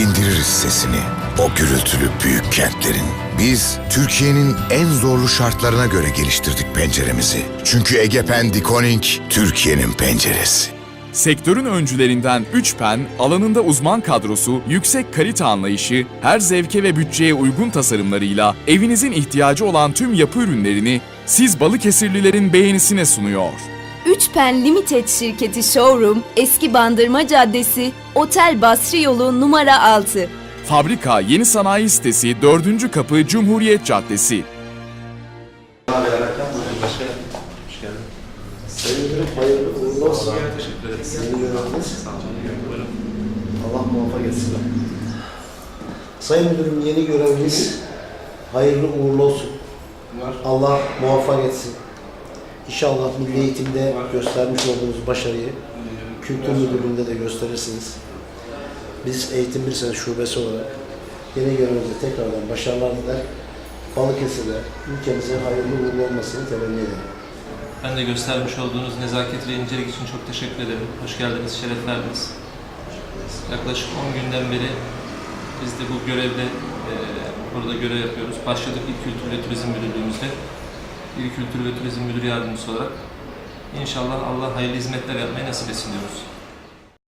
dindiririz sesini. O gürültülü büyük kentlerin. Biz Türkiye'nin en zorlu şartlarına göre geliştirdik penceremizi. Çünkü Egepen Dikoning Türkiye'nin penceresi. Sektörün öncülerinden 3PEN, alanında uzman kadrosu, yüksek kalite anlayışı, her zevke ve bütçeye uygun tasarımlarıyla evinizin ihtiyacı olan tüm yapı ürünlerini siz Balıkesirlilerin beğenisine sunuyor. Üçpen Limited şirketi showroom, Eski Bandırma Caddesi, Otel Basri Yolu numara 6. Fabrika Yeni Sanayi Sitesi 4. Kapı Cumhuriyet Caddesi. Sayın Müdürüm hayırlı uğurlu olsun. Teşekkür ederiz. Yeni göreviniz. Allah muvaffak etsin. Sayın Müdürüm yeni göreviniz hayırlı uğurlu olsun. Allah muvaffak etsin. İnşallah milli eğitimde göstermiş olduğunuz başarıyı kültür müdürlüğünde de gösterirsiniz. Biz Eğitim Bir Sene Şubesi olarak yeni görevimize tekrardan başarılar diler. Balıkesir'de ülkemize hayırlı uğurlu olmasını temenni ederim. Ben de göstermiş olduğunuz nezaket ve incelik için çok teşekkür ederim. Hoş geldiniz, şeref verdiniz. Yaklaşık 10 günden beri biz de bu görevde e, burada görev yapıyoruz. Başladık İl Kültür ve Turizm Müdürlüğümüzde. İl Kültür ve Turizm Müdür Yardımcısı olarak. İnşallah Allah hayırlı hizmetler yapmayı nasip etsin diyoruz.